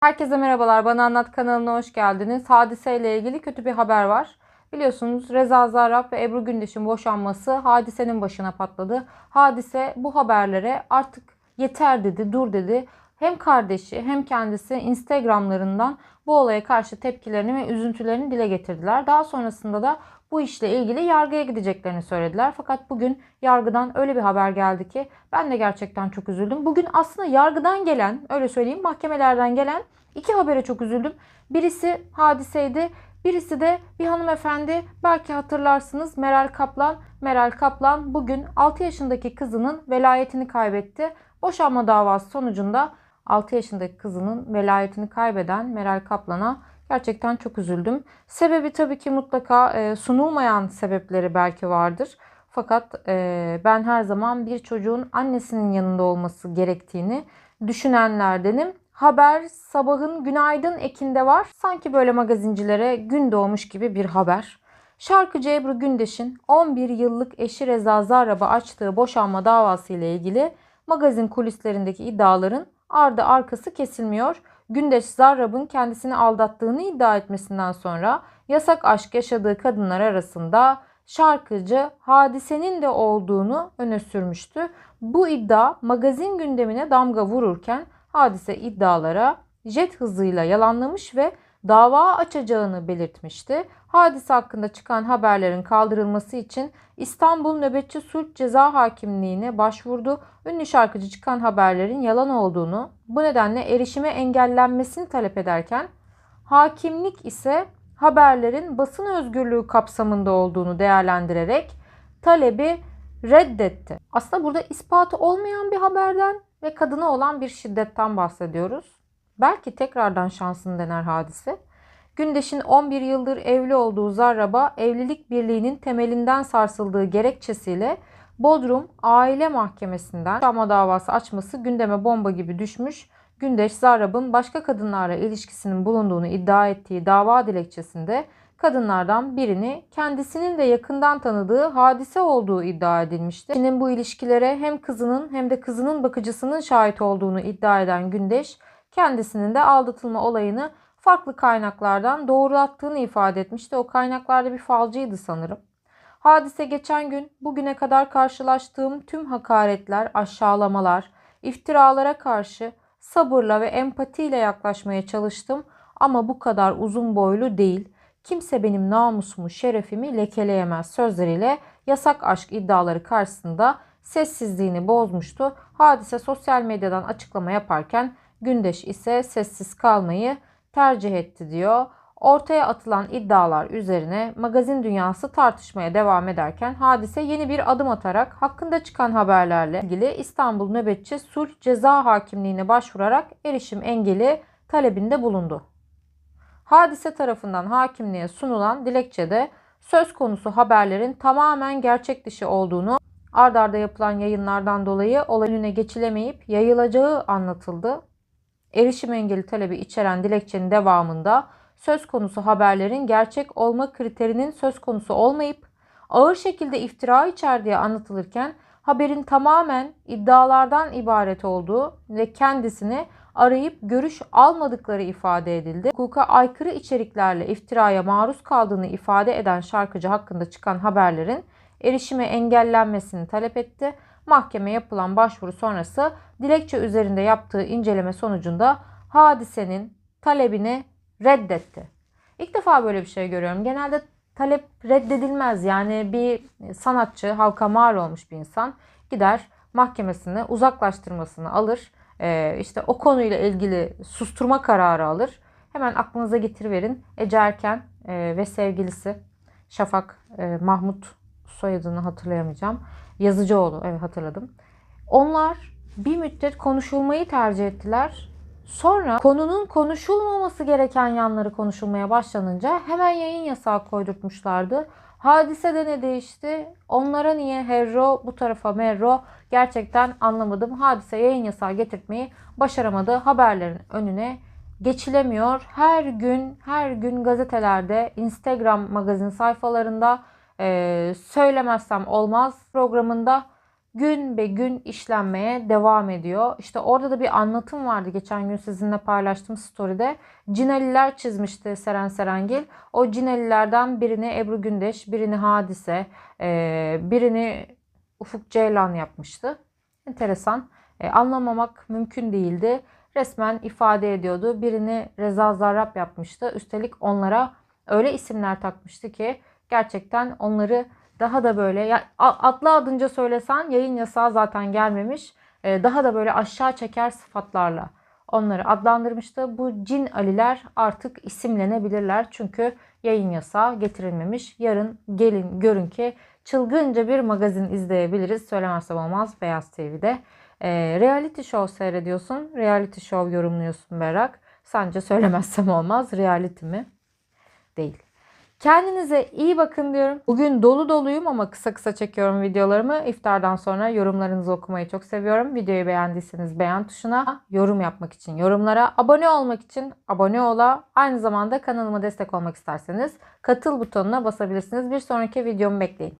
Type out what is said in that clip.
Herkese merhabalar. Bana Anlat kanalına hoş geldiniz. Hadiseyle ilgili kötü bir haber var. Biliyorsunuz Reza Zarrab ve Ebru Gündeş'in boşanması hadisenin başına patladı. Hadise bu haberlere artık yeter dedi, dur dedi. Hem kardeşi hem kendisi Instagramlarından bu olaya karşı tepkilerini ve üzüntülerini dile getirdiler. Daha sonrasında da bu işle ilgili yargıya gideceklerini söylediler. Fakat bugün yargıdan öyle bir haber geldi ki ben de gerçekten çok üzüldüm. Bugün aslında yargıdan gelen, öyle söyleyeyim, mahkemelerden gelen iki habere çok üzüldüm. Birisi hadiseydi, birisi de bir hanımefendi. Belki hatırlarsınız Meral Kaplan. Meral Kaplan bugün 6 yaşındaki kızının velayetini kaybetti. Boşanma davası sonucunda 6 yaşındaki kızının velayetini kaybeden Meral Kaplan'a gerçekten çok üzüldüm. Sebebi tabii ki mutlaka e, sunulmayan sebepleri belki vardır. Fakat e, ben her zaman bir çocuğun annesinin yanında olması gerektiğini düşünenlerdenim. Haber sabahın günaydın ekinde var. Sanki böyle magazincilere gün doğmuş gibi bir haber. Şarkıcı Ebru Gündeş'in 11 yıllık eşi Reza Zarrab'a açtığı boşanma davası ile ilgili magazin kulislerindeki iddiaların ardı arkası kesilmiyor. Gündeş Zarrab'ın kendisini aldattığını iddia etmesinden sonra yasak aşk yaşadığı kadınlar arasında şarkıcı hadisenin de olduğunu öne sürmüştü. Bu iddia magazin gündemine damga vururken hadise iddialara jet hızıyla yalanlamış ve dava açacağını belirtmişti. Hadise hakkında çıkan haberlerin kaldırılması için İstanbul Nöbetçi Sulh Ceza Hakimliği'ne başvurdu. Ünlü şarkıcı çıkan haberlerin yalan olduğunu, bu nedenle erişime engellenmesini talep ederken hakimlik ise haberlerin basın özgürlüğü kapsamında olduğunu değerlendirerek talebi reddetti. Aslında burada ispatı olmayan bir haberden ve kadına olan bir şiddetten bahsediyoruz. Belki tekrardan şansını dener hadise. Gündeş'in 11 yıldır evli olduğu Zarrab'a evlilik birliğinin temelinden sarsıldığı gerekçesiyle Bodrum Aile Mahkemesi'nden boşanma davası açması gündeme bomba gibi düşmüş. Gündeş Zarrab'ın başka kadınlarla ilişkisinin bulunduğunu iddia ettiği dava dilekçesinde kadınlardan birini kendisinin de yakından tanıdığı hadise olduğu iddia edilmişti. Kişinin bu ilişkilere hem kızının hem de kızının bakıcısının şahit olduğunu iddia eden Gündeş kendisinin de aldatılma olayını farklı kaynaklardan doğrulattığını ifade etmişti. O kaynaklarda bir falcıydı sanırım. Hadise geçen gün bugüne kadar karşılaştığım tüm hakaretler, aşağılamalar, iftiralara karşı sabırla ve empatiyle yaklaşmaya çalıştım ama bu kadar uzun boylu değil. Kimse benim namusumu, şerefimi lekeleyemez sözleriyle yasak aşk iddiaları karşısında sessizliğini bozmuştu. Hadise sosyal medyadan açıklama yaparken Gündeş ise sessiz kalmayı tercih etti diyor. Ortaya atılan iddialar üzerine magazin dünyası tartışmaya devam ederken hadise yeni bir adım atarak hakkında çıkan haberlerle ilgili İstanbul Nöbetçi Sulh Ceza Hakimliğine başvurarak erişim engeli talebinde bulundu. Hadise tarafından hakimliğe sunulan dilekçede söz konusu haberlerin tamamen gerçek dışı olduğunu ard arda yapılan yayınlardan dolayı olay önüne geçilemeyip yayılacağı anlatıldı. Erişim engeli talebi içeren dilekçenin devamında söz konusu haberlerin gerçek olma kriterinin söz konusu olmayıp ağır şekilde iftira içerdiği anlatılırken haberin tamamen iddialardan ibaret olduğu ve kendisini arayıp görüş almadıkları ifade edildi. Hukuka aykırı içeriklerle iftiraya maruz kaldığını ifade eden şarkıcı hakkında çıkan haberlerin erişime engellenmesini talep etti. Mahkeme yapılan başvuru sonrası dilekçe üzerinde yaptığı inceleme sonucunda hadisenin talebini reddetti. İlk defa böyle bir şey görüyorum. Genelde talep reddedilmez. Yani bir sanatçı, halka mal olmuş bir insan gider mahkemesine uzaklaştırmasını alır. Ee, işte o konuyla ilgili susturma kararı alır. Hemen aklınıza getiriverin. Ece Erken e, ve sevgilisi Şafak e, Mahmut soyadını hatırlayamayacağım. Yazıcıoğlu evet hatırladım. Onlar bir müddet konuşulmayı tercih ettiler. Sonra konunun konuşulmaması gereken yanları konuşulmaya başlanınca hemen yayın yasağı koydurtmuşlardı. Hadise de ne değişti? Onlara niye Herro bu tarafa Merro gerçekten anlamadım. Hadise yayın yasağı getirtmeyi başaramadı. Haberlerin önüne geçilemiyor. Her gün her gün gazetelerde, Instagram magazin sayfalarında e, söylemezsem olmaz programında gün be gün işlenmeye devam ediyor. İşte orada da bir anlatım vardı geçen gün sizinle paylaştığım story'de. Cineliler çizmişti Seren Serengil. O Cinelilerden birini Ebru Gündeş, birini Hadise, e, birini Ufuk Ceylan yapmıştı. Enteresan. E, anlamamak mümkün değildi. Resmen ifade ediyordu. Birini Reza Zarrab yapmıştı. Üstelik onlara öyle isimler takmıştı ki gerçekten onları daha da böyle ya, a- adlı adınca söylesen yayın yasağı zaten gelmemiş. E, daha da böyle aşağı çeker sıfatlarla onları adlandırmıştı. Bu cin aliler artık isimlenebilirler. Çünkü yayın yasağı getirilmemiş. Yarın gelin görün ki çılgınca bir magazin izleyebiliriz. Söylemezsem olmaz Beyaz TV'de. E, reality show seyrediyorsun. Reality show yorumluyorsun Berak. Sence söylemezsem olmaz. Reality mi? Değil. Kendinize iyi bakın diyorum. Bugün dolu doluyum ama kısa kısa çekiyorum videolarımı. İftardan sonra yorumlarınızı okumayı çok seviyorum. Videoyu beğendiyseniz beğen tuşuna, yorum yapmak için yorumlara, abone olmak için abone ola, aynı zamanda kanalıma destek olmak isterseniz katıl butonuna basabilirsiniz. Bir sonraki videomu bekleyin.